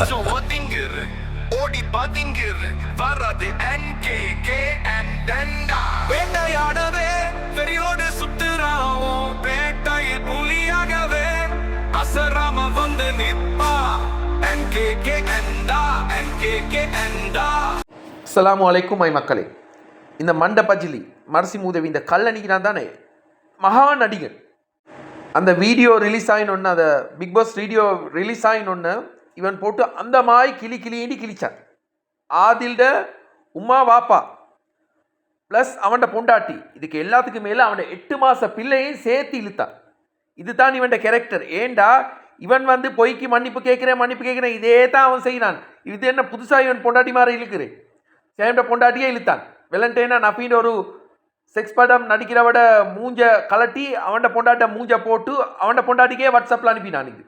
கொஞ்சம் ஒதுங்கிரு ஓடி பதுங்கிரு கே கே and டண்டா வேட்டையாடவே வெறியோடு சுத்துறாவும் வேட்டையில் புலியாகவே அசராம வந்து நிப்பா NKK கே கே அண்டா அஸ்ஸலாமு அலைக்கும் மை மக்களே இந்த மண்டபஜிலி மரசி மூதவி இந்த கல்லணிக்கிறான் தானே? மகா நடிகன். அந்த வீடியோ ரிலீஸ் ஆகினொன்று அந்த பிக் பாஸ் வீடியோ ரிலீஸ் ஆகினொன்று இவன் போட்டு அந்த மாய் கிளி கிளியேண்டி கிழிச்சான். ஆதில்ட உமா வாப்பா ப்ளஸ் அவன்ட பொண்டாட்டி இதுக்கு எல்லாத்துக்கும் மேலே அவன் எட்டு மாத பிள்ளையும் சேர்த்து இழுத்தான். இதுதான் இவன்ட கேரக்டர் ஏண்டா? இவன் வந்து பொய்க்கு மன்னிப்பு கேட்குறேன் மன்னிப்பு கேட்குறேன் இதே தான் அவன் செய்கிறான் இது என்ன புதுசாக இவன் பொண்டாட்டி மாதிரி இழுக்கிறேன் சேம்ட பொண்டாட்டியே இழுத்தான். வெலண்டைனா நஃபின்னு ஒரு செக்ஸ் படம் நடிக்கிறவட மூஞ்ச கலட்டி அவன்ட பொண்டாட்ட மூஞ்ச போட்டு அவன்ட பொண்டாட்டிக்கே வாட்ஸ்அப்பில் அனுப்பினான் இது.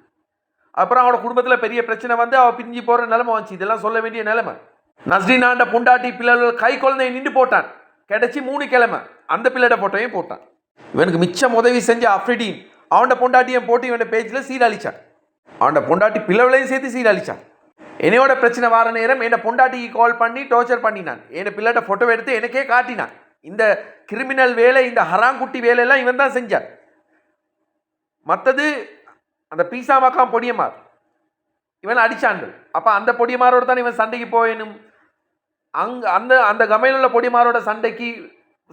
அப்புறம் அவனோட குடும்பத்தில் பெரிய பிரச்சனை வந்து அவள் பிரிஞ்சு போகிற நிலைமை வந்துச்சு. இதெல்லாம் சொல்ல வேண்டிய நிலைமை. நஸ்ரீனாண்ட பொண்டாட்டி பிள்ளைகள் கை குழந்தையை நின்று போட்டான். கிடச்சி மூணு கிழமை. அந்த பிள்ளைட ஃபோட்டோவையும் போட்டான். இவனுக்கு மிச்சம் உதவி செஞ்ச அஃப்ரிடீன் அவன்ட பொண்டாட்டியும் போட்டு இவன் பேஜில் சீரழிச்சான். அவன்ட பொண்டாட்டி பிள்ளைகளையும் சேர்த்து சீரழிச்சான். என்னையோட பிரச்சனை வார நேரம் என்னை பொண்டாட்டிக்கு கால் பண்ணி டார்ச்சர் பண்ணினான். என்னை பிள்ளைகிட்ட ஃபோட்டோ எடுத்து எனக்கே காட்டினான். இந்த கிரிமினல் வேலை இந்த ஹராங்குட்டி வேலையெல்லாம் இவன் தான் செஞ்சான். மற்றது அந்த பீசா மக்காம் பொடியமார். இவன் அடிச்சான்கள் அப்போ அந்த பொடியமாரோட தான் இவன் சண்டைக்கு போயணும் அங்க அந்த அந்த கமையில் உள்ள பொடியமாரோட சண்டைக்கு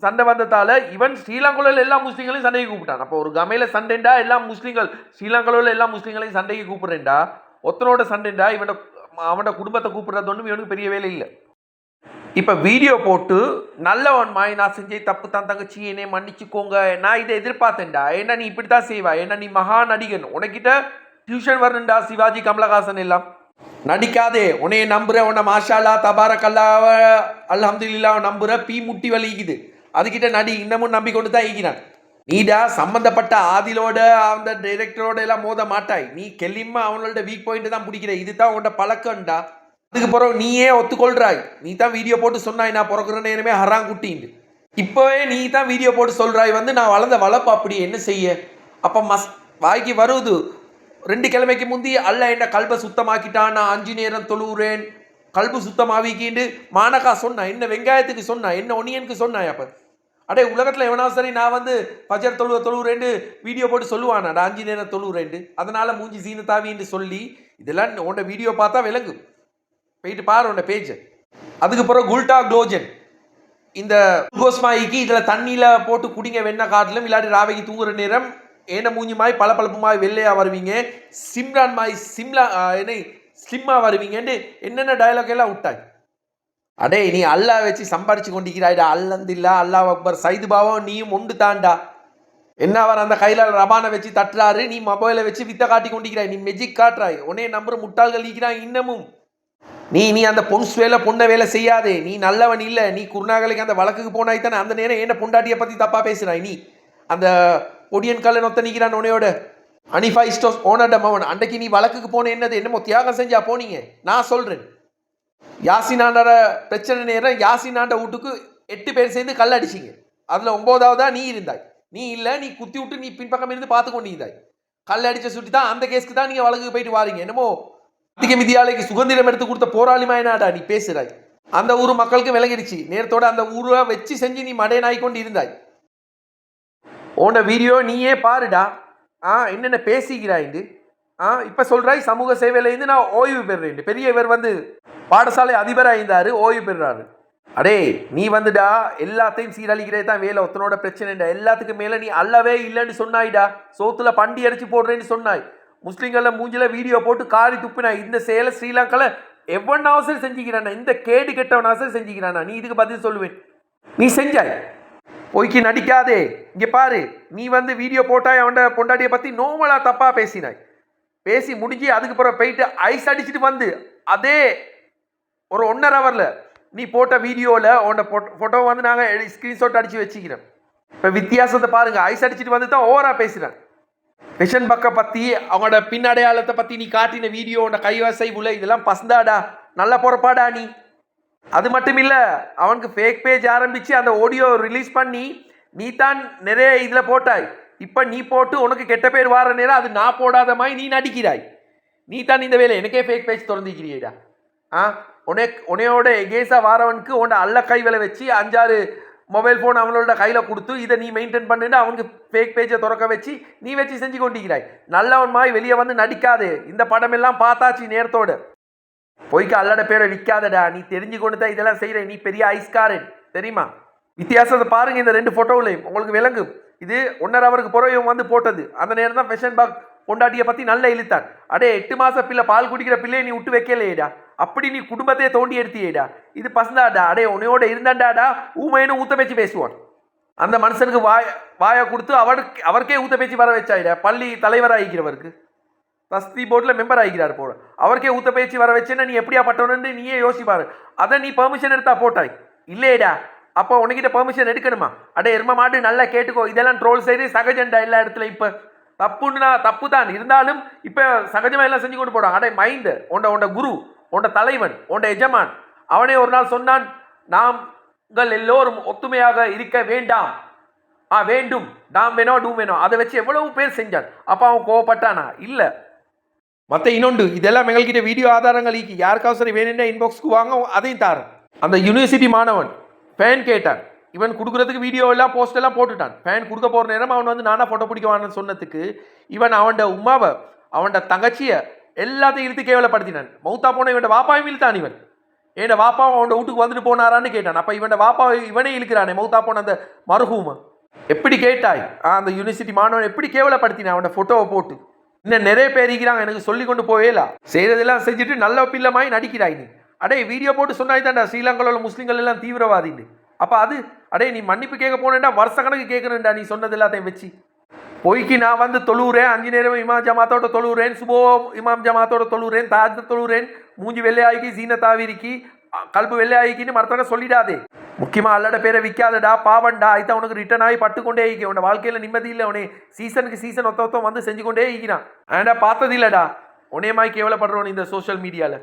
சண்டை வந்ததால் இவன் ஸ்ரீலங்காவில் எல்லா முஸ்லீம்களையும் சண்டைக்கு கூப்பிட்டான். அப்போ ஒரு கமையில் சண்டைண்டா எல்லா முஸ்லீம்கள் ஸ்ரீலங்காவில் உள்ள எல்லா முஸ்லீம்களையும் சண்டைக்கு கூப்பிட்றேன்டா. ஒத்தனோட சண்டைண்டா இவனோட அவனோட குடும்பத்தை கூப்பிட்றது ஒன்றும் இவனுக்கு பெரிய வேலை இல்லை. இப்போ வீடியோ போட்டு நல்லவன் மாய் நான் செஞ்சே தப்பு தான் தங்கச்சி என்னை மன்னிச்சுக்கோங்க. நான் இதை எதிர்பார்த்தேன்டா. ஏன்னா நீ இப்படி தான் செய்வா? ஏன்னா நீ மகா நடிகன் உனக்கிட்ட டியூஷன் வரணுண்டா சிவாஜி கமலஹாசன் எல்லாம். நடிக்காதே. உன்னைய நம்புற உன்னை மாஷாலா தபாரக்கல்லாவ அல்ஹம்துல்லா நம்புற பீ முட்டி வலிக்குது அதுக்கிட்ட நடி இன்னமும் நம்பி கொண்டு தான் ஈகினான் நீடா சம்மந்தப்பட்ட ஆதிலோட அந்த டைரக்டரோட எல்லாம் மோத மாட்டாய். நீ கெல்லிம்மா அவனோட வீக் பாயிண்ட் தான் பிடிக்கிற. இதுதான் உன்னோட பழக்கம்டா. அதுக்கு பிறகு நீயே ஒத்துக்கொள்றாய். நீ தான் வீடியோ போட்டு சொன்னாய் நான் பிறகுற நேரமே ஹராங்குட்டின்னு இப்போவே நீ தான் வீடியோ போட்டு சொல்கிறாய் வந்து நான் வளர்ந்த வளர்ப்பு அப்படி என்ன செய்ய? அப்போ மஸ் வாய்க்கு வருது. ரெண்டு கிழமைக்கு முந்தி அல்ல என்ன கல்பை சுத்தமாக்கிட்டான் நான் அஞ்சு நேரம் தொழுகிறேன் கல்பு சுத்தமாவிக்கிண்டு மானக்கா சொன்னான் என்ன வெங்காயத்துக்கு சொன்னா என்ன ஒனியனுக்கு சொன்னாய் அப்போ? அடே உலகத்தில் எவனாவது சரி நான் வந்து பஜர் தொழுவ தொழுவுறேன்னு வீடியோ போட்டு சொல்லுவானா நான் அஞ்சு நேரம் தொழுவுறேன்ட்டு. அதனால மூஞ்சி சீனு தாவின்னு சொல்லி இதெல்லாம் உன்ட வீடியோ பார்த்தா விளங்கும். போயிட்டு பாரு உன்ன பேஜ் அதுக்கப்புறம் குல்டா குளோஜன் இந்த குளுக்கோஸ்மாய்க்கு இதில் தண்ணியில் போட்டு குடிங்க வெண்ணெய் காட்டிலும் இல்லாட்டி ராவைக்கு தூங்குற நேரம் ஏன மூஞ்சி மாய் பளபளப்பு மாய் வருவீங்க. சிம்ரான் மாய் சிம்லா என்ன ஸ்லிம்மாக வருவீங்கன்னு என்னென்ன டயலாக் எல்லாம் விட்டாய்? அடே நீ அல்லாஹ் வச்சு சம்பாரிச்சு கொண்டிருக்கிறாய்டா. அல்லந்தில்லா அல்லாஹ் அக்பர். சைது பாவம் நீயும் உண்டு தாண்டா. என்ன அவர் அந்த கையில் ரபானை வச்சு தட்டுறாரு நீ மொபைலை வச்சு வித்த காட்டி கொண்டிருக்கிறாய். நீ மெஜிக் காட்டுறாய். உன்னே நம்புற முட்டாள்கள் இருக்கிறாய் இன்னமும். நீ நீ அந்த பொன்ஸ் வேலை பொண்ணை வேலை செய்யாதே. நீ நல்லவன் இல்லை. நீ குருநாகலைக்கு அந்த வழக்குக்கு போனாய் தானே. அந்த நேரம் என்ன பொண்டாட்டியை பற்றி தப்பாக பேசுகிறாய் நீ? அந்த ஒடியன் கல்லை நொத்த நிற்கிறான் உனையோட. அனிஃபா இஸ்டோஸ் ஓனர்ட மவன். அன்றைக்கு நீ வழக்குக்கு போன என்னது? என்னமோ தியாகம் செஞ்சா போனீங்க. நான் சொல்கிறேன் யாசினாண்டோட பிரச்சனை நேரம் யாசினாண்ட வீட்டுக்கு எட்டு பேர் சேர்ந்து கல் அடிச்சிங்க. அதில் ஒம்போதாவதா நீ இருந்தாய். நீ இல்லை நீ குத்தி விட்டு நீ பின்பக்கம் இருந்து பார்த்து கொண்டு இருந்தாய் கல் அடித்த சுட்டி தான் அந்த கேஸ்க்கு தான் நீங்கள் வழக்குக்கு போயிட்டு வாரீங்க. என்னமோ அதிக மிதியாலைக்கு சுதந்திரம் எடுத்து கொடுத்த போராளிமாயனாடா நீ பேசுறாய் அந்த ஊர் மக்களுக்கு விளங்கிடுச்சு நேரத்தோட அந்த ஊரை வச்சு செஞ்சு நீ மடையனாய் கொண்டு இருந்தாய். உன்னோட வீடியோ நீயே பாருடா. ஆ என்னென்ன பேசிக்கிறாய்ண்டு ஆ இப்போ சொல்கிறாய் சமூக சேவையிலேருந்து நான் ஓய்வு பெறுறேன். பெரிய இவர் வந்து பாடசாலை அதிபராக இருந்தார் ஓய்வு பெறுறாரு. அடே நீ வந்துடா எல்லாத்தையும் சீரழிக்கிறே தான் வேலை. ஒத்தனோட பிரச்சனைடா. எல்லாத்துக்கும் மேலே நீ அல்லவே இல்லைன்னு சொன்னாய்டா. சோத்துல பண்டி அடிச்சு போடுறேன்னு சொன்னாய். முஸ்லீம்களில் மூஞ்சில வீடியோ போட்டு காரி துப்பினாய் இந்த செயலை ஸ்ரீலங்காவில் எவ்வளவு சரி செஞ்சுக்கிறானா இந்த கேடு கெட்டவனா சரி செஞ்சுக்கிறானா நீ இதுக்கு பதில் சொல்லுவேன். நீ செஞ்சாய். பொய்க்கு நடிக்காதே. இங்கே பாரு நீ வந்து வீடியோ போட்டாய் அவன் பொண்டாட்டியை பற்றி நோமலாக தப்பாக பேசினாய். பேசி முடிஞ்சு அதுக்கு பிறகு போயிட்டு ஐஸ் அடிச்சுட்டு வந்து அதே ஒரு ஒன்றரை ஹவரில் நீ போட்ட வீடியோவில் உன்னோட ஃபோட்டோ வந்து நாங்கள் ஸ்க்ரீன்ஷாட் அடித்து வச்சுக்கிறோம். இப்போ வித்தியாசத்தை பாருங்கள் ஐஸ் அடிச்சுட்டு வந்து தான் ஓவராக பேசுகிறேன் விஷன் பக்கம் பற்றி அவங்களோட பின்னடையாளத்தை பற்றி நீ காட்டின வீடியோ உன்னோட உள்ள இதெல்லாம் பசந்தாடா. நல்ல பொறப்பாடா நீ. அது மட்டும் இல்லை அவனுக்கு ஃபேக் பேஜ் ஆரம்பித்து அந்த ஆடியோ ரிலீஸ் பண்ணி நீ தான் நிறைய இதில் போட்டாய். இப்போ நீ போட்டு உனக்கு கெட்ட பேர் வார நேரம் அது நான் போடாத மாதிரி நீ நடிக்கிறாய். நீ தான் இந்த வேலை எனக்கே ஃபேக் பேஜ் திறந்திக்கிறியேடா ஆ? உனே உனையோட எகேஸாக வாரவனுக்கு உன்னை அல்ல கை வச்சு அஞ்சாறு மொபைல் ஃபோன் அவங்களோட கையில் கொடுத்து இதை நீ மெயின்டைன் பண்ணிட்டு அவனுக்கு ஃபேக் பேஜை திறக்க வச்சு நீ வச்சு செஞ்சு கொண்டிருக்கிறாய். நல்லவன் மாதிரி வெளியே வந்து நடிக்காது. இந்த படம் எல்லாம் பார்த்தாச்சு நேரத்தோட. பொய்க்கு அல்லட பேரை விற்காதடா நீ தெரிஞ்சு கொண்டு தான் இதெல்லாம் செய்கிற நீ பெரிய ஐஸ்காரன். தெரியுமா? வித்தியாசத்தை பாருங்கள் இந்த ரெண்டு ஃபோட்டோவிலையும் உங்களுக்கு விளங்கும். இது ஒன்றரை அவருக்கு பிறகு இவன் வந்து போட்டது. அந்த நேரம் தான் ஃபெஷன் பாக் பொண்டாட்டியை பற்றி நல்ல இழுத்தான். அடே எட்டு மாத பிள்ளை பால் குடிக்கிற பிள்ளையை நீ விட்டு வைக்கலையேடா. அப்படி நீ குடும்பத்தையே தோண்டி எடுத்தியேடா. இது பசந்தாடா. அடே உன்னையோட இருந்தாண்டாடா ஊமையனு ஊத்த பேச்சு பேசுவான். அந்த மனுஷனுக்கு வாய வாயை கொடுத்து அவருக்கு அவருக்கே ஊத்த பேச்சு வர வச்சாயிடா. பள்ளி தலைவராகிக்கிறவருக்கு தஸ்தி போர்டில் மெம்பர் ஆகிக்கிறார் போல. அவருக்கே ஊத்த பேச்சு வர வச்சேன்னா நீ எப்படியா பட்டவனு நீயே யோசிப்பாரு. அதை நீ பெர்மிஷன் எடுத்தா போட்டாய். இல்லையேடா. அப்போ உனக்கிட்ட பெர்மிஷன் எடுக்கணுமா? அடே எரும மாட்டு நல்லா கேட்டுக்கோ. இதெல்லாம் ட்ரோல் செய்து சகஜண்டா எல்லா இடத்துல இப்போ. தப்புன்னா தப்பு தான் இருந்தாலும் இப்போ சகஜமாக எல்லாம் செஞ்சு கொண்டு போடுவாங்க அடே மைண்டு உண்ட உண்ட குரு உண்ட தலைவன் உண்ட எஜமான். அவனே ஒரு நாள் சொன்னான் நாங்கள் எல்லோரும் ஒத்துமையாக இருக்க வேண்டாம். ஆ வேண்டும். டாம் வேணும் டூம் வேணும் அதை வச்சு எவ்வளவு பேர் செஞ்சான். அப்போ அவன் கோவப்பட்டானா? இல்லை. மற்ற இன்னொன்று இதெல்லாம் எங்கள்கிட்ட வீடியோ ஆதாரங்கள் ஈக்கி யாருக்காவது சரி வேணும்னா இன்பாக்ஸ்க்கு வாங்க அதையும் தாரேன். அந்த யூனிவர்சிட்டி மாணவன் ஃபேன் கேட்டான். இவன் கொடுக்குறதுக்கு வீடியோ எல்லாம் போஸ்ட் எல்லாம் போட்டுட்டான். ஃபேன் கொடுக்க போகிற நேரம் அவன் வந்து நானாக ஃபோட்டோ பிடிக்கவான்னு சொன்னதுக்கு இவன் அவன்ட உமாவை அவன்ட தங்கச்சியை எல்லாத்தையும் இழுத்து கேவலப்படுத்தினான். மௌத்தா போன இவன் வாப்பாவும் இழுத்தான் இவன். ஏன் வாப்பா அவன் வீட்டுக்கு வந்துட்டு போனாரான்னு கேட்டான். அப்போ இவன் வாப்பா இவனே இழுக்கிறானே மௌத்தா போன அந்த மருகூம. எப்படி கேட்டாய்? அந்த யூனிவர்சிட்டி மாணவன் எப்படி கேவலப்படுத்தினான்? அவனோட ஃபோட்டோவை போட்டு. இன்னும் நிறைய பேர் இருக்கிறாங்க எனக்கு சொல்லி கொண்டு போவேலா செய்யறதெல்லாம் செஞ்சுட்டு நல்ல பிள்ளைமாய் நடிக்கிறாய் நீ. அடே வீடியோ போட்டு சொன்னாய் தான்டா ஸ்ரீலங்காவில் உள்ள முஸ்லீம்கள் எல்லாம் தீவிரவாதின்னு. அப்போ அது அடே நீ மன்னிப்பு கேட்க போனேன்டா வருஷ கணக்கு கேட்கணும்டா நீ சொன்னது எல்லாத்தையும் வச்சு. பொய்க்கு நான் வந்து தொழுகிறேன் அஞ்சு நேரம் இமாம் ஜமாத்தோட தொழுகிறேன் சுபோ இமாம் ஜமாத்தோட தொழுகிறேன் தாஜ் தொழுவுறேன் மூஞ்சி வெள்ளையாகி சீனத்தாவிரிக்கி கல்பு வெள்ளையாகிக்கின்னு மரத்தோட சொல்லிடாதே. முக்கியமாக அல்லட பேரை விற்காதடா பாவண்டா இதான் உனக்கு ரிட்டர்ன் ஆகி பட்டுக்கொண்டே ஈக்க உன் வாழ்க்கையில் நிம்மதி இல்லை உனே சீசனுக்கு சீசன் ஒத்த ஒத்தம் வந்து செஞ்சு கொண்டே இருக்கிறான். ஏன்டா பார்த்தது இல்லடா? உன்னே மாதிரி கேவலப்படுறோம் இந்த சோஷியல் மீடியாவில்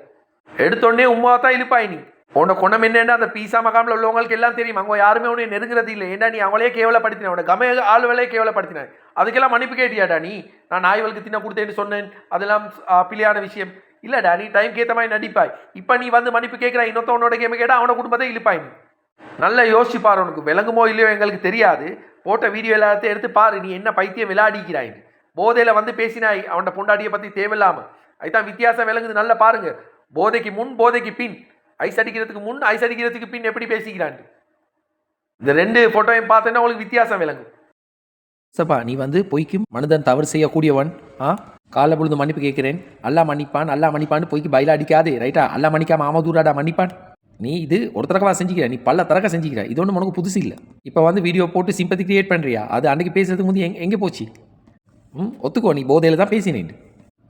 எடுத்தோடனே உமா தான் இழுப்பாய் நீ. உன்னோட குணம் என்னென்னா அந்த பீசா மகாமில் உள்ளவங்களுக்கு எல்லாம் தெரியும். அவங்க யாருமே உன்னை நெருங்குறது இல்லை. ஏன்டா நீ அவளையே கேவலப்படுத்தின? உன்னோட கம ஆள் வேலையே கேவலப்படுத்தின. அதுக்கெல்லாம் மன்னிப்பு கேட்டியாடா நீ? நான் நாய்களுக்கு தின்ன கொடுத்தேன்னு சொன்னேன். அதெல்லாம் பிள்ளையான விஷயம். இல்லைடா நீ டைம் ஏற்ற மாதிரி நடிப்பாய். இப்போ நீ வந்து மன்னிப்பு கேட்குற இன்னொருத்தவனோட கேமை கேட்டால் அவனோட குடும்பத்தை இழுப்பாய் நீ. நல்லா யோசிச்சு பாரு உனக்கு. விளங்குமோ இல்லையோ எங்களுக்கு தெரியாது. போட்ட வீடியோ எல்லாத்தையும் எடுத்து பாரு. நீ என்ன பைத்தியம் விளையாடிக்கிறாய் போதையில் வந்து பேசினாய். அவனோட பொண்டாட்டியை பற்றி தேவையில்லாமல் அதுதான் வித்தியாசம் விளங்குது. நல்லா பாருங்க. போதைக்கு முன் போதைக்கு பின். ஐஸ் அடிக்கிறதுக்கு முன் ஐஸ் அடிக்கிறதுக்கு பின் எப்படி பேசிக்கிறான் இந்த ரெண்டு ஃபோட்டோவையும் பார்த்தேன்னா உங்களுக்கு வித்தியாசம் விளங்கும். சப்பா நீ வந்து பொய்க்கும் மனிதன் தவறு செய்யக்கூடியவன் ஆ? காலை பொழுது மன்னிப்பு கேட்கிறேன். அல்லா மன்னிப்பான் அல்லா மன்னிப்பான்னு பொய்க்கு பயில அடிக்காதே ரைட்டா அல்லா மன்னிக்காம ஆமதூராடா மன்னிப்பான்? நீ இது ஒரு தரக்கவா செஞ்சுக்கிற? நீ பல தரக்க செஞ்சுக்கிற? இது ஒன்றும் உனக்கு புதுசு இல்லை. இப்போ வந்து வீடியோ போட்டு சிம்பத்தி கிரியேட் பண்ணுறியா அது அன்றைக்கி பேசுறதுக்கு முந்தைய எங் எங்கே போச்சு? ம் ஒத்துக்கோ நீ போதையில் தான் பேசினேன்.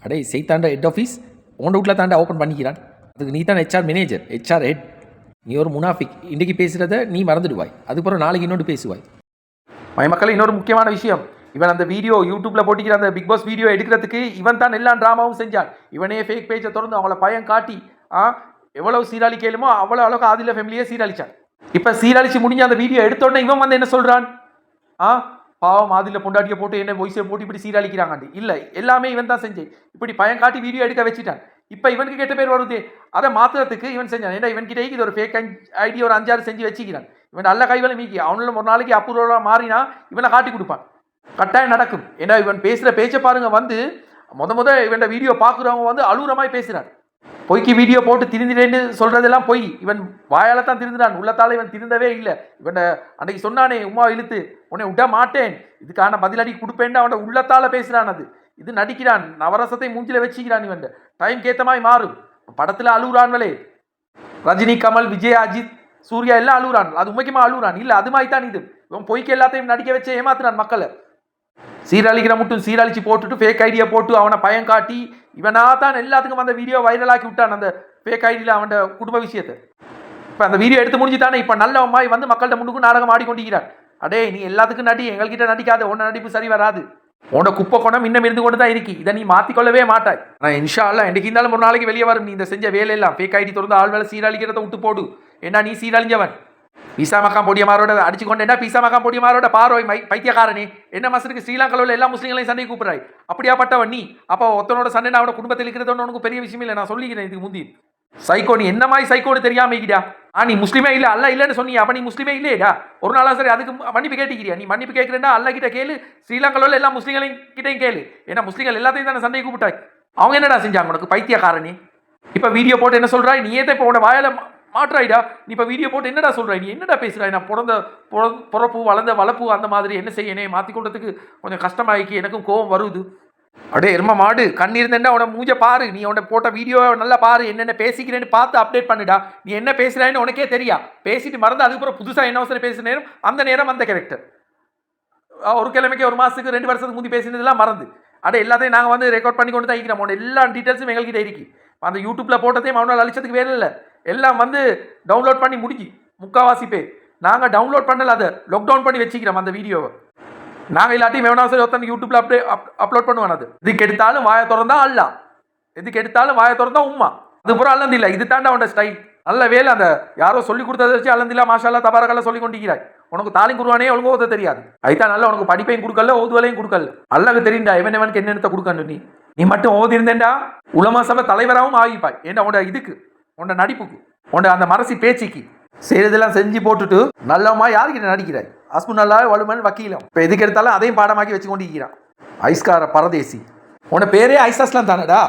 அடே செய்தாண்ட ஹெட் ஆஃபீஸ் உன் வீட்டில் தாண்டா ஓப்பன் பண்ணிக்கிறான். அதுக்கு நீ தான் ஹெச்ஆர் மேனேஜர் ஹெச்ஆர் ஹெட் நீ ஒரு முனாஃபிக். இன்றைக்கு பேசுகிறத நீ மறந்துடுவாய். அதுக்கப்புறம் நாளைக்கு இன்னொன்று பேசுவாய். மயமக்கள் இன்னொரு முக்கியமான விஷயம். இவன் அந்த வீடியோ யூடியூப்ல போட்டிக்கிற அந்த பிக் பாஸ் வீடியோ எடுக்கிறதுக்கு இவன் தான் எல்லா ட்ராமாவும் செஞ்சான். இவனே ஃபேக் பேஜை திறந்து அவங்கள பயம் காட்டி ஆ எவ்வளவு சீராளி கேளுமோ அவ்வளோ அளவுக்கு ஆதில ஃபேமிலியே சீரழிச்சான். இப்போ சீராளிச்சு முடிஞ்ச அந்த வீடியோ எடுத்தோடனே இவன் வந்து என்ன சொல்றான்? ஆ பாவம் ஆதில பொண்டாட்டியை போட்டு என்ன வயசை போட்டு இப்படி சீரழிக்கிறாங்க. இல்லை எல்லாமே இவன் தான் செஞ்சேன். இப்படி பயம் காட்டி வீடியோ எடுக்க வச்சுட்டான். இப்போ இவனுக்கு கெட்ட பேர் வருது. அதை மாற்றுறதுக்கு இவன் செஞ்சான். ஏன்னா இவன் கிட்டே இது ஒரு ஃபேக் ஐடி ஒரு அஞ்சாறு செஞ்சு வச்சுக்கிறான். இவன் நல்ல கைவேலை மீக்கி அவனும் ஒரு நாளைக்கு அப்புறம் மாறினா இவனை காட்டி கொடுப்பான். கட்டாயம் நடக்கும். ஏன்னா இவன் பேசுகிற பேச்சை பாருங்க வந்து முத முத இவன் வீடியோ பார்க்குறவங்க வந்து அழுகுறமாய் பேசுகிறான் பொய்க்கு வீடியோ போட்டு திருந்திடேன்னு சொல்கிறதெல்லாம் பொய். இவன் வாயால் தான் திருந்தினான். உள்ளத்தால இவன் திருந்தவே இல்லை. இவன் அன்றைக்கு சொன்னானே உமா இழுத்து உன்னை விட மாட்டேன். இதுக்கான பதிலடி கொடுப்பேன்னு அவன் உள்ளத்தால் பேசுகிறான் அது. இது நடிக்கிறான் நவரசத்தை மூஞ்சில வச்சுக்கிறான் இவன். டைம் கேத்தமாய் மாறும். படத்தில் அழுகுறான்களே ரஜினி கமல் விஜய் அஜித் சூர்யா எல்லாம் அழுகுறான். அது உண்மைக்குமா அழுகுறான்? இல்லை அது மாதிரி தான் இது. இவன் பொய்க்கு எல்லாத்தையும் நடிக்க வச்சு ஏமாத்துறான் மக்களை. சீரழிக்கிற மட்டும் சீரழிச்சு போட்டுட்டு ஃபேக் ஐடியா போட்டு அவனை பயம் காட்டி இவனா தான் எல்லாத்துக்கும் அந்த வீடியோ வைரலாக்கி விட்டான் அந்த ஃபேக் ஐடியில் அவன் குடும்ப விஷயத்தை. இப்போ அந்த வீடியோ எடுத்து முடிஞ்சு தானே இப்போ நல்ல மாதிரி வந்து மக்கள்கிட்ட முன்னுக்கு நாடகம் ஆடிக்கொண்டிருக்கிறான். அடே நீ எல்லாத்துக்கும் நடி எங்கள்கிட்ட நடிக்காத உன்னை நடிப்பு சரி வராது. உன்னோட குப்பை குணம் இன்னும் இருந்து கொண்டு தான் இருக்கு. இதை நீ மாற்றிக்கொள்ளவே மாட்டாய். நான் இன்ஷா அல்லா என்னைக்கு இருந்தாலும் ஒரு நாளைக்கு வெளியே வரும். நீ இந்த செஞ்ச வேலையெல்லாம் ஃபேக் ஐடி திறந்து ஆள் வேலை சீரழிக்கிறத விட்டு போடு. ஏன்னா நீ சீரழிஞ்சவன். பீசா மக்கான் பொடியமாரோட அடிச்சு கொண்டேன்னா பீசா மக்கான் பொடியமாரோட பாரோய் மை பைத்தியக்காரனே? என்ன மாசத்துக்கு ஸ்ரீலங்காவில் உள்ள எல்லா முஸ்லீம்களையும் சண்டை கூப்பிட்றாய்? அப்படியாப்பட்டவன் நீ. அப்போ ஒருத்தனோட சண்டை அவனோட குடும்பத்தில் இருக்கிறது உனக்கு பெரிய விஷயம் இல்லை. நான் சொல்லிக்கிறேன் இதுக்கு முந்தி. சைக்கோ நீ என்ன மாதிரி சைக்கோன்னு தெரியாமல் ஆ நீ முஸ்லீமே இல்லை அல்ல இல்லைன்னு சொன்னீங்க அப்ப நீ முஸ்லீமே இல்லையடா. ஒரு நாளா சரி அதுக்கு மன்னிப்பு கேட்டுக்கிறியா? நீ மன்னிப்பு கேட்குறேன்னா அல்ல கிட்ட கேளு ஸ்ரீலங்காவில் எல்லா முஸ்லீம்களையும் கிட்டையும் கேளு. ஏன்னா முஸ்லீம்கள் எல்லாத்தையும் தானே சண்டை கூப்பிட்டாய். அவங்க என்னடா செஞ்சாங்க உனக்கு? பைத்தியக்காரனி இப்போ வீடியோ போட்டு என்ன சொல்கிறாய் நீ ஏதோ இப்போ உன வாயில மாற்றாயிடா. நீ இப்போ வீடியோ போட்டு என்னடா சொல்கிறாய் நீ என்னடா பேசுகிறாய் நான் பிறந்த பிற- பிறப்பு வளர்ந்த வளர்ப்பு அந்த மாதிரி என்ன செய்ய என்னைய கொண்டதுக்கு கொஞ்சம் கஷ்டமாயிக்கு எனக்கும் கோபம் வருது. அடே எரும மாடு கண் இருந்தேன்னா உன மூஞ்ச பாரு. நீ உன போட்ட வீடியோ நல்லா பாரு. என்னென்ன பேசிக்கிறேன்னு பார்த்து அப்டேட் பண்ணுடா. நீ என்ன பேசுறான்னு உனக்கே தெரியா. பேசிட்டு மறந்து அதுக்கப்புறம் புதுசாக என்ன அவசரம் பேசுற நேரம் அந்த நேரம் அந்த கேரக்டர் ஒரு கிழமைக்கு ஒரு மாதத்துக்கு ரெண்டு வருஷத்துக்கு முந்தி பேசினதெல்லாம் மறந்து. அட எல்லாத்தையும் நாங்கள் வந்து ரெக்கார்ட் பண்ணி கொண்டு தான் இருக்கிறோம். உன்னோட எல்லா டீட்டெயில்ஸும் எங்கள்கிட்ட இருக்கு. அந்த யூடியூப்பில் போட்டதையும் அவனால் அழிச்சதுக்கு வேலை இல்லை. எல்லாம் வந்து டவுன்லோட் பண்ணி முடிஞ்சு. முக்காவாசி பேர். நாங்கள் டவுன்லோட் பண்ணல அதை லாக்டவுன் பண்ணி வச்சுக்கிறோம் அந்த வீடியோவை நாங்கள் இல்லாட்டி வேணா சரி ஒருத்தன் யூடியூப்ல அப்டே அப்லோட் பண்ணுவானது இதுக்கு எடுத்தாலும் வாயை திறந்தா அல்ல. எதுக்கு எடுத்தாலும் வாயை திறந்தா உம்மா. அது பூரா அல்லந்தில்ல இது தாண்டா அவனோட ஸ்டைல் நல்ல வேலை அந்த யாரோ சொல்லி கொடுத்ததை வச்சு அல்லந்தில்லா மாஷாலா தபாரக்கல்ல சொல்லி கொண்டிருக்கிறாய். உனக்கு தாலிம் குருவானே ஒழுங்கு ஓத தெரியாது. அதுதான் நல்லா உனக்கு படிப்பையும் கொடுக்கல ஓதுவலையும் கொடுக்கல. அல்லாஹ் தெரியும்டா இவன் எவனுக்கு என்னென்னத்தை கொடுக்கணும் நீ? நீ மட்டும் ஓதி இருந்தேன்டா உலமா சபை தலைவராகவும் ஆகிப்பாய். ஏண்டா உன்னோட இதுக்கு உன்னோட நடிப்புக்கு உன்னோட அந்த மரசி பேச்சுக்கு. செய்யறதெல்லாம் செஞ்சு போட்டுட்டு நல்லவமா யாருக்கிட்ட நடிக்கிறாய்? அஸ்மு வலுமன் வக்கீலம். இப்போ எதுக்கு எடுத்தாலும் அதையும் பாடமாக்கி வச்சு கொண்டிருக்கிறான் ஐஸ்கார பரதேசி. உன பேரே ஐசாஸ்லாம் தானடா?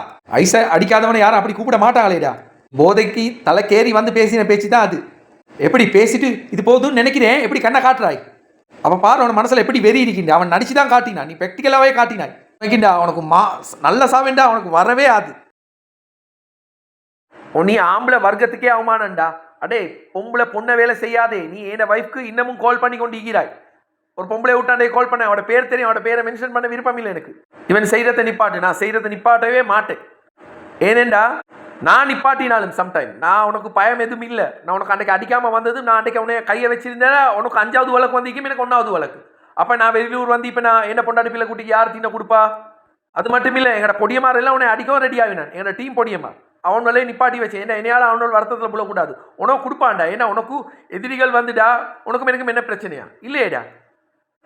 ஐசா அடிக்காதவனை யாரும் அப்படி கூப்பிட மாட்டாங்களேடா. போதைக்கு தலைக்கேறி வந்து பேசின பேச்சு தான் அது. எப்படி பேசிட்டு இது போதும்னு நினைக்கிறேன்? எப்படி கண்ணை காட்டுறாய்? அவன் பாரு அவன் மனசில் எப்படி வெறி இருக்கின்ற. அவன் நடிச்சு தான் காட்டினான் நீ ப்ராக்டிக்கலாகவே காட்டினாய். நினைக்கின்றா அவனுக்கு மா நல்ல சாவேண்டா அவனுக்கு வரவே ஆது. உன் நீ ஆம்பளை வர்க்கத்துக்கே அவமானம்டா. அடே பொம்பளை பொண்ணை வேலை செய்யாதே. நீ என் வைஃப்க்கு இன்னமும் கால் பண்ணி கொண்டு இருக்கிறாய் ஒரு பொம்பளை விட்டாண்டே கால் பண்ண அவட பேர் தெரியும் அவட பேரை மென்ஷன் பண்ண விருப்பம் இல்லை எனக்கு. இவன் செய்கிறத நிப்பாட்டு நான் செய்கிறத நிப்பாட்டவே மாட்டேன். ஏனேண்டா நான் நிப்பாட்டினாலும் சம்டைம் நான் உனக்கு பயம் எதுவும் இல்லை. நான் உனக்கு அன்றைக்கு அடிக்காமல் வந்தது நான் அன்றைக்கு உன்னை கையை வச்சிருந்தேன் உனக்கு அஞ்சாவது வழக்கு வந்திக்கும் எனக்கு ஒன்றாவது வழக்கு. அப்போ நான் வெளியூர் வந்து இப்போ நான் என்ன பொண்டாடி பிள்ளை கூட்டிக்கு யார் தீன கொடுப்பா? அது மட்டும் இல்லை எங்களோட பொடியமாரெல்லாம் உன்னை அடிக்கவும் ரெடி ஆகினான் எங்களோட டீம் பொடியமார். அவங்களே நிப்பாட்டி வச்சேன் என்ன என்னையால் அவனோட வருத்தத்தில் போடக்கூடாது உனக்கு கொடுப்பான்டா. ஏன்னா உனக்கு எதிரிகள் வந்துடா. உனக்கும் எனக்கும் என்ன பிரச்சனையா? இல்லையேடா.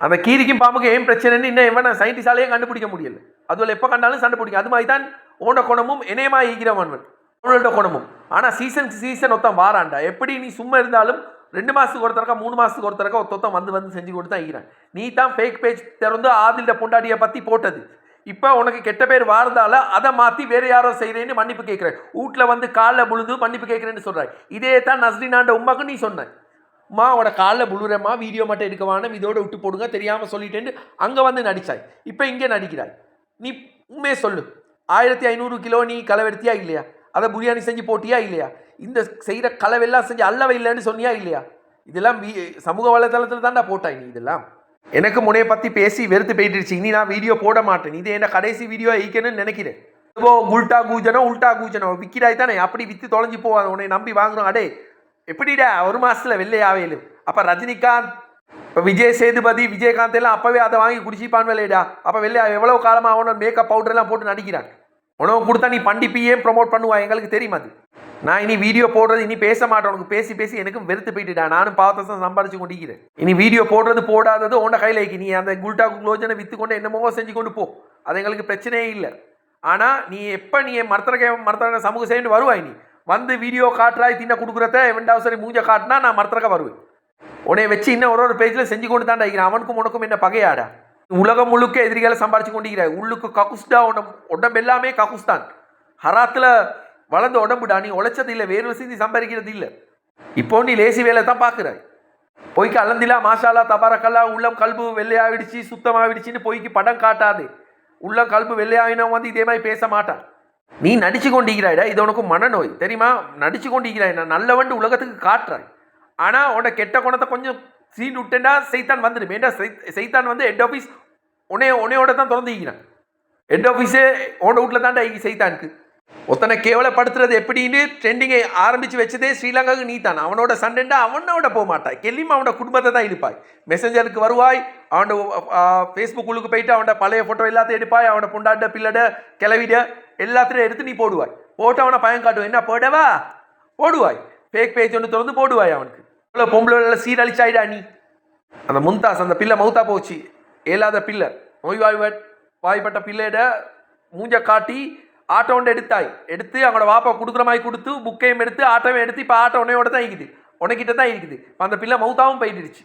அந்த கீரிக்கும் பாம்புக்கும் ஏன் பிரச்சனைன்னு இன்னும் எவன் சயின்டிஸ்டாலேயே கண்டுபிடிக்க முடியல. அதுல எப்போ கண்டாலும் சண்டை பிடிக்கும். அது மாதிரி தான் உன்னோட குணமும் இணையமா ஈகிறவன் அவனோட குணமும். ஆனால் சீசன் சீசன் ஒருத்தன் வாரான்டா. எப்படி நீ சும்மா இருந்தாலும் ரெண்டு மாதத்துக்கு ஒருத்தரக்கா மூணு மாதத்துக்கு ஒருத்தரக்கா ஒருத்தன் வந்து வந்து செஞ்சு கொடுத்து தான் ஈகிறேன். நீ தான் ஃபேக் பேஜ் திறந்து ஆதில்ட பொண்டாட்டியை பற்றி போட்டது. இப்போ உனக்கு கெட்ட பேர் வாழ்ந்தால அதை மாற்றி வேறு யாரோ செய்கிறேன்னு மன்னிப்பு கேட்குறேன். வீட்டில் வந்து காலில் முழுது மன்னிப்பு கேட்குறேன்னு சொல்கிறாய் இதே தான் நஸ்ரினாண்ட உமாக்கு நீ சொன்ன. அம்மா உட காலில் புழுறம்மா வீடியோ மட்டும் எடுக்கவான இதோட விட்டு போடுங்க தெரியாமல் சொல்லிட்டேன்னு அங்கே வந்து நடிச்சாய். இப்போ இங்கே நடிக்கிறாய். நீ உண்மையே சொல்லு. ஆயிரத்தி ஐநூறு கிலோ நீ களவெடுத்தியா இல்லையா? அதை பிரியாணி செஞ்சு போட்டியா இல்லையா? இந்த செய்கிற களவெல்லாம் செஞ்சு அல்லவை இல்லைன்னு சொன்னியா இல்லையா? இதெல்லாம் வீ- சமூக வலைதளத்தில் தான்டா போட்டாய் நீ இதெல்லாம். எனக்கு முனைய பற்றி பேசி வெறுத்து போயிட்டுருச்சு. இனி நான் வீடியோ போட மாட்டேன். இது என்ன கடைசி வீடியோ ஈக்கணும்னு நினைக்கிறேன். இப்போ உல்டா கூஜனோ உல்டா கூஜனோ விற்கிறாய் தானே? அப்படி விற்று தொலைஞ்சு போவாது. உன்னை நம்பி வாங்குறோம் அடே எப்படிடா? ஒரு மாதத்தில் வெள்ளையாவேலு அப்போ ரஜினிகாந்த் இப்போ விஜய் சேதுபதி விஜயகாந்த் எல்லாம் அப்போவே அதை வாங்கி குடிச்சிப்பான் வேலையடா. அப்போ வெள்ளையா எவ்வளோ காலமாக ஆகணும் மேக்கப் பவுடர்லாம் போட்டு நடிக்கிறான். உணவு கொடுத்தா நீ பண்டிப்பையே ப்ரொமோட் பண்ணுவா எங்களுக்கு தெரியும் அது? நான் இனி வீடியோ போடுறது இனி பேச மாட்டேன் உனக்கு பேசி பேசி எனக்கும் வெறுத்து போயிட்டுடா. நானும் பாவத்தை சம்பாரிச்சு கொண்டிருக்கிறேன். இனி வீடியோ போடுறது போடாதது உன்ட கையில் நீ அந்த குல்டா குளோஜனை வித்து கொண்டு என்னமோ செஞ்சு கொண்டு போ. அது எங்களுக்கு பிரச்சனையே இல்லை. ஆனால் நீ எப்போ நீ மரத்தரக மரத்தரக சமூக சேர்ந்து வருவாய் நீ வந்து வீடியோ காட்டுறாய் தின்ன கொடுக்குறத எவன்டாவது சரி மூஞ்ச காட்டினா நான் மரத்தரக வருவேன். உன்னை வச்சு இன்னும் ஒரு ஒரு பேஜில் செஞ்சு கொண்டு தான் அவனுக்கும் உனக்கும் என்ன பகையாடா? உலகம் முழுக்க எதிரிகளை சம்பாரிச்சு கொண்டிருக்கிற உள்ளுக்கு ககுஸ்டா உடம்பு உடம்பு எல்லாமே ககுஸ்தான் ஹராத்தில் வளர்ந்த உடம்புடா நீ உழைச்சது இல்லை வேறு வசதி சம்பாதிக்கிறது இல்லை. இப்போ நீ லேசி வேலை தான் பார்க்குறாய் பொய்க்கு அலந்திலா மாஷாலா தபாரக்கல்லா உள்ளம் கல்பு வெள்ளையாகிடுச்சு சுத்தமாகிடுச்சின்னு பொய்க்கு படம் காட்டாது. உள்ளம் கல்பு வெள்ளையாவினம் வந்து இதே மாதிரி பேச மாட்டான். நீ நடிச்சு கொண்டிருக்கிறாய்டா இது உனக்கு மனநோய். தெரியுமா? நடிச்சு கொண்டிருக்கிறாய் நான் நல்லவண்டு உலகத்துக்கு காட்டுறாய். ஆனால் உன்னோட கெட்ட குணத்தை கொஞ்சம் சீன் விட்டேன்டா செய்தான் வந்துடும் ஏண்டா செய்தான் வந்து ஹெட் ஆஃபீஸ் உன்னே உன்னையோட தான் திறந்துக்கிறான் ஹெட் ஆஃபீஸே உன்னோட வீட்டில் தான்டா செய்தானுக்கு. ஒத்தனை கேவலப்படுத்துறது எப்படின்னு ட்ரெண்டிங்கை ஆரம்பிச்சு வச்சதே ஸ்ரீலங்காவுக்கு நீ தான் அவனோட சண்டைண்டா அவனோட போக மாட்டாய். கெல்லியும் அவனோட குடும்பத்தை தான் இருப்பாய் மெசஞ்சருக்கு வருவாய் அவனோட ஃபேஸ்புக் உள்ளுக்கு போயிட்டு அவனோட பழைய ஃபோட்டோ எல்லாத்தையும் எடுப்பாய் அவனோட புண்டாட்ட பிள்ளட கிளவிட எல்லாத்தையும் எடுத்து நீ போடுவாய். போட்டு அவனை பயம் காட்டுவாய். என்ன போடவா? போடுவாய். ஃபேக் பேஜ் ஒன்று திறந்து போடுவாய் அவனுக்கு. இவ்வளோ பொம்பளை சீரழிச்சாயிடா நீ. அந்த மும்தாஸ் அந்த பிள்ளை மவுத்தா போச்சு. இயலாத பிள்ளை. நோய்வாய்வட் வாய்ப்பட்ட பிள்ளையிட மூஞ்ச காட்டி ஆட்டோ ஒன்று எடுத்தாய். எடுத்து அவங்களோட வாப்பா கொடுக்குற மாதிரி கொடுத்து புக்கையும் எடுத்து ஆட்டோவும் எடுத்து இப்போ ஆட்டோ உன்னையோட தான் இருக்குது. உனக்கிட்ட தான் இருக்குது. இப்போ அந்த பிள்ளை மௌத்தாவும் போயிட்டுருச்சு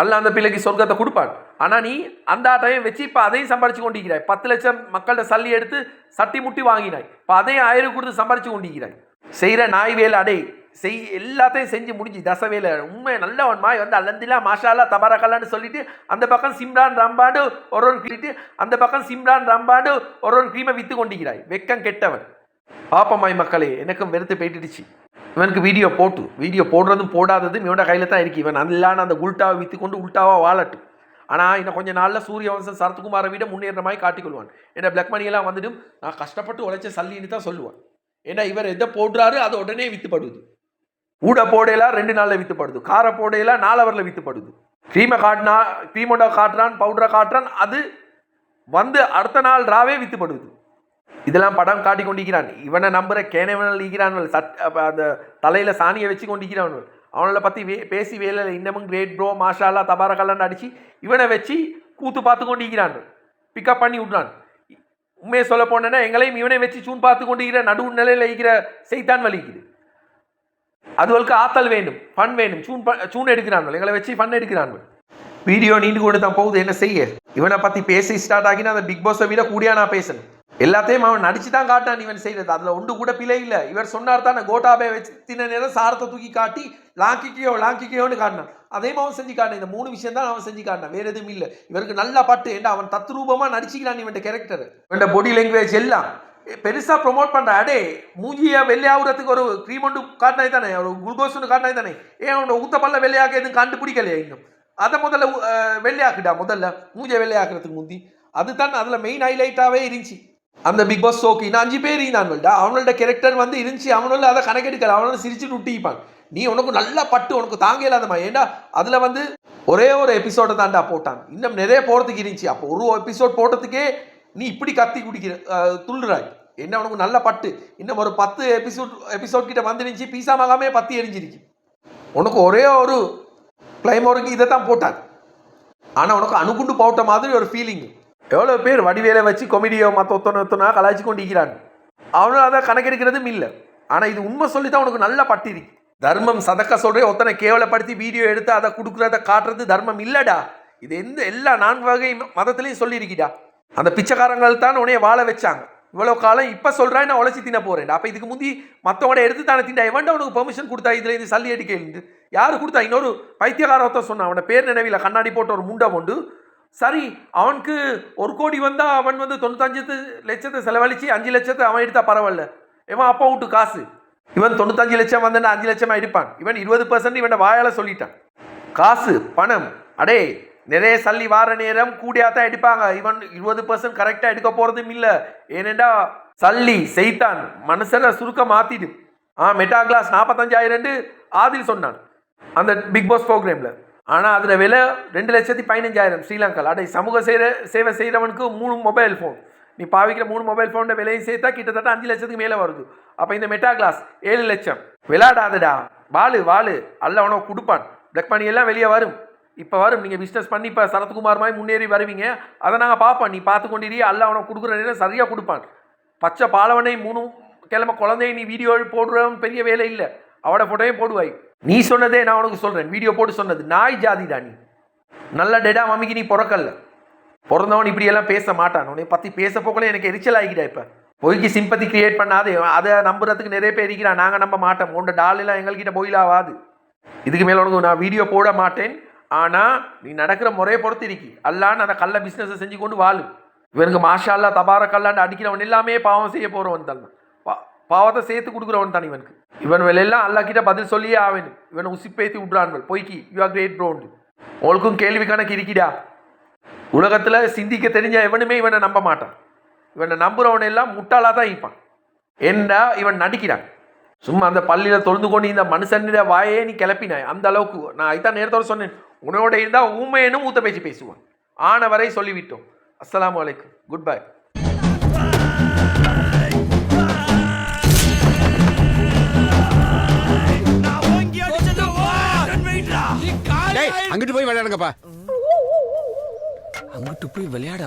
அல்ல அந்த பிள்ளைக்கு சொர்க்கத்தை கொடுப்பான் ஆனால் நீ அந்த ஆட்டையும் வச்சு இப்போ அதையும் சம்பாரிச்சு கொண்டிருக்கிறாய். பத்து லட்சம் மக்கள்கிட்ட சல்லி எடுத்து சட்டி முட்டி வாங்கினாய். இப்போ அதையும் ஆயிரம் கொடுத்து சம்பாரிச்சு கொண்டிருக்கிறாய். செய்கிற நாய் வேலை அடே. செய் எல்லாத்தையும் செஞ்சு முடிஞ்சு தசவேல உண்மை நல்லவன் மாய் வந்து அல்லந்திலா மாஷாலா தபாரகலான்னு சொல்லிட்டு அந்த பக்கம் சிம்ரான் ரம்பாண்டு ஒரு ஒரு கிரிட்டு அந்த பக்கம் சிம்ரான் ரம்பாண்டு ஒரு ஒரு கிரீமை விற்று கொண்டிருக்கிறாய். வெக்கம் கெட்டவன். பாப்பமாய் மக்களே எனக்கும் வெறுத்து போயிட்டுடுச்சு. இவனுக்கு வீடியோ போட்டு வீடியோ போடுறதும் போடாததும் இவனோட கையில் தான் இருக்கு. இவன் நல்லான அந்த உல்ட்டாவை விற்று கொண்டு உல்ட்டாவாக வாழட்டும். ஆனால் இன்னும் கொஞ்ச நாளில் சூரியவம்சம் சரத்குமாரை விட முன்னேற மாதிரி காட்டிக்கொள்வான். ஏன்னா பிளாக் மணியெல்லாம் வந்துட்டும் நான் கஷ்டப்பட்டு உழைச்ச சல்லின்னு தான் சொல்லுவான். ஏன்னா இவர் எதை போடுறாரு அது உடனே வித்துப்படுது. ஊட போடையெல்லாம் ரெண்டு நாளில் வித்துப்படுது. காரை போடையெல்லாம் நாலவரில் வித்துப்படுது. க்ரீமை காட்டினா க்ரீமோட காட்டுறான் பவுடரை காட்டுறான் அது வந்து அடுத்த நாள் ராவே வித்துப்படுது. இதெல்லாம் படம் காட்டி கொண்டிருக்கிறான். இவனை நம்புற கேனவனில் ஈக்கிறான்வல் சட் அந்த தலையில் சாணியை வச்சு கொண்டிருக்கிறான்வல் அவனை பற்றி வே பேசி வேலையில் இன்னமும் கிரேட் ப்ரோ மாஷாலா தபாரக்கல்லான்னு அடித்து இவனை வச்சு கூத்து பார்த்து கொண்டிருக்கிறான். பிக்கப் பண்ணி விட்றான். உண்மையை சொல்ல போனேன்னா எங்களையும் இவனை வச்சு சூன் பார்த்து கொண்டிருக்கிற நடுவு நிலையில் இருக்கிற செய்தான் வலிக்குது. அதுவளுக்கு ஆத்தல் வேண்டும் ஃபன் வேண்டும். சூன் சூன் எடுக்கிறான்கள். எங்களை வச்சு ஃபன் எடுக்கிறான்கள். வீடியோ நீண்டு கொண்டு தான் போகுது. என்ன செய்ய? இவனை பற்றி பேசி ஸ்டார்ட் ஆகினா அந்த பிக் பாஸை விட கூடியா நான் பேசணும். எல்லாத்தையும் அவன் நடிச்சு தான் காட்டான் இவன் செய்யறது அதில் ஒன்று கூட பிழை இல்லை. இவர் சொன்னார் தானே கோட்டாபே வச்சு தின நேரம் சாரத்தை தூக்கி காட்டி லாங்கிக்கையோ லாங்கிக்கையோன்னு காட்டினான். அதையும் அவன் செஞ்சு காட்டினான். இந்த மூணு விஷயம் தான் அவன் செஞ்சு காட்டினான். வேறு எதுவும் இல்லை. இவருக்கு நல்லா பாட்டு. ஏண்டா அவன் தத்ரூபமாக நடிச்சுக்கிறான் இவன் கேரக்டர் இவன் பொடி லாங்குவேஜ் எல்லாம் பெருசாக ப்ரொமோட் பண்ணுற அடே மூஞ்சியை வெள்ளையாகிறதுக்கு ஒரு க்ரீம் ஒன்று காட்டினாய் தானே? ஒரு குளுக்கோஸ் ஒன்று காட்டினாய் தானே? ஏன் அவனோட ஊத்த பல்ல வெள்ளையாக்க எதுவும் கண்டுபிடிக்கலையே இன்னும்? அதை முதல்ல வெள்ளையாக்குடா முதல்ல. மூஞ்சியை வெள்ளையாக்குறதுக்கு முந்தி. அதுதான் அதில் மெயின் ஹைலைட்டாகவே இருந்துச்சு. அந்த பிக் பாஸ் ஷோக்கு இன்னும் அஞ்சு பேர் இருந்தான்டா அவனோட கேரக்டர் வந்து இருந்துச்சு. அவனோட அதை கணக்கெடுக்கல. அவனோட சிரிச்சுட்டு விட்டிப்பான் நீ உனக்கு நல்லா பட்டு உனக்கு தாங்க இல்லாதமா ஏண்டா? அதில் வந்து ஒரே ஒரு எபிசோடை தான்டா போட்டான். இன்னும் நிறைய போகிறதுக்கு இருந்துச்சு. அப்போ ஒரு எபிசோட் போட்டதுக்கே நீ இப்படி கத்தி குடிக்கிற துள்ளுறாய். என்ன உனக்கு நல்ல பட்டு? இன்னும் ஒரு பத்து எபிசோட் எபிசோட் கிட்ட வந்துருந்துச்சு பீசா மகாமே பத்து எரிஞ்சிருக்கு உனக்கு ஒரே ஒரு கிளைமோருக்கு இதை தான் போட்டாங்க. ஆனால் உனக்கு அணுகுண்டு போட்ட மாதிரி ஒரு ஃபீலிங் எவ்வளோ பேர் வடிவேலை வச்சு கொமெடியோ மற்ற ஒத்தனை ஒத்தனா கலாய்ச்சி கொண்டு இருக்கிறான் அவனும் அதை கணக்கெடுக்கிறதும் இல்லை. ஆனால் இது உண்மை சொல்லி தான் உனக்கு நல்ல பட்டிருக்கு தர்மம் சதக்க சொல்கிறே ஒத்தனை கேவலப்படுத்தி வீடியோ எடுத்து அதை கொடுக்குறத காட்டுறது தர்மம் இல்லைடா. இது எந்த எல்லா நான்கு வகை மதத்துலேயும் சொல்லியிருக்கிடா. அந்த பிச்சைக்காரங்கள் தான் உன்னைய வாழ வச்சாங்க. இவ்வளோ காலம் இப்போ சொல்கிறேன் நான் உழைச்சி தின்ன போகிறேன் அப்போ இதுக்கு முந்தி மற்றவங்கள எடுத்து தானே திண்டா எவன்டா உனக்கு பெர்மிஷன் கொடுத்தா இதில் இது சல்லி அடிக்கலுண்டு யார் கொடுத்தா? இன்னொரு பைத்தியகாரத்தை சொன்னான். அவனை பேர் நினைவில் கண்ணாடி போட்ட ஒரு முண்டை உண்டு சரி அவனுக்கு ஒரு கோடி வந்தால் அவன் வந்து தொண்ணூத்தஞ்சு லட்சத்தை செலவழிச்சு அஞ்சு லட்சத்தை அவன் எடுத்தால் பரவாயில்ல. இவன் அப்பா விட்டு காசு. இவன் தொண்ணூத்தஞ்சு லட்சம் வந்தேன்னா அஞ்சு லட்சமாக எடுப்பான். இவன் இருபது பர்சன்ட் இவன் வாயால் சொல்லிட்டான். காசு பணம் அடே நிறைய சல்லி வார நேரம் கூடியாக தான் எடுப்பாங்க இவன் இருபது பர்சன்ட் கரெக்டாக எடுக்க போகிறதும் இல்லை. ஏனெண்டா சல்லி செய்தான் மனுஷரை சுருக்க மாத்திடு ஆ மெட்டா கிளாஸ் நாற்பத்தஞ்சாயிரம் ஆதில் சொன்னான். அந்த பிக் பாஸ் ப்ரோக்ராமில் ஆனால் அதில் விலை ரெண்டு லட்சத்தி பதினஞ்சாயிரம் ஸ்ரீலங்கா அடை சமூக செய்கிற சேவை செய்கிறவனுக்கு மூணு மொபைல் ஃபோன் நீ பாவிக்கிற மூணு மொபைல் ஃபோனோட விலையும் சேர்த்தா கிட்டத்தட்ட அஞ்சு லட்சத்துக்கு மேலே வருது. அப்போ இந்த மெட்டா கிளாஸ் ஏழு லட்சம். விளையாடாதடா. வாழு வாழு அல்ல உனக்கு கொடுப்பான். பிளாக் மணி எல்லாம் வெளியே வரும். இப்போ வரும். நீங்கள் பிஸ்னஸ் பண்ணி இப்போ சரத்குமார் மாதிரி முன்னேறி வருவீங்க. அதை நாங்கள் பார்ப்போம். நீ பார்த்து கொண்டிரி அல்ல அவனை கொடுக்குற நேரம் சரியாக கொடுப்பான். பச்சை பாலவனை மூணு கிழமை குழந்தைய நீ வீடியோ போடுறவன் பெரிய வேலை இல்லை. அவட ஃபோட்டோயும் போடுவாய். நீ சொன்னதே நான் உனக்கு சொல்கிறேன் வீடியோ போட்டு சொன்னது. நாய் ஜாதிடா நீ. நல்ல டெடா மம்மிக்கு நீ பிறக்கல்ல. பிறந்தவன் இப்படியெல்லாம் பேச மாட்டான். உன்னை பற்றி பேச போக்கல எனக்கு எரிச்சல் ஆகிட்டா இப்போ. பொய்க்கு சிம்பத்தி கிரியேட் பண்ணாதே. அதை நம்புறதுக்கு நிறைய பேர் இருக்கிறான் நாங்கள் நம்ப மாட்டோம். உண்ட டால் எல்லாம் எங்கள்கிட்ட போயிலாவாது இதுக்கு மேலே உனக்கு நான் வீடியோ போட மாட்டேன். ஆனால் நீ நடக்கிற முறையை பொறுத்து இருக்கி. அல்லான்னு அந்த கள்ள பிஸ்னஸை செஞ்சு கொண்டு வாழு. இவனுக்கு மாஷா அல்லா தபார கல்லாண்டு அடிக்கிறவன் எல்லாமே பாவம் செய்ய போகிறவன் தான். பா பாவத்தை சேர்த்து கொடுக்குறவன் தான் இவனுக்கு. இவன் எல்லாம் அல்லா கிட்ட பதில் சொல்லியே ஆவேன் இவனை உசிப்பேத்தி விட்றான்கள் பொய்க்கி யூ ஆர் கிரேட் ப்ரோண்டு உங்களுக்கும் கேள்வி கணக்கு இருக்கிடா. உலகத்தில் சிந்திக்க தெரிஞ்ச எவனுமே இவனை நம்ப மாட்டான். இவனை நம்புகிறவனை எல்லாம் முட்டாளாக தான் இருப்பான். என்ன இவன் நடிக்கிறான்? சும்மா அந்த பள்ளியில் தொழுந்து கொண்டு இந்த மனுஷனிட வாயே நீ கிளப்பினாய் அந்த அளவுக்கு நான் அதுதான் நேரத்தோட சொன்னேன். உன்னோட இருந்தால் ஊமையனும் ஊத்த பேச்சு பேசுவான். ஆன வரை சொல்லிவிட்டோம். அஸ்ஸலாமு அலைக்கும். குட் பை அங்கிட்டு போய் விளையாடுங்கப்பா. அங்கிட்டு போய் விளையாட.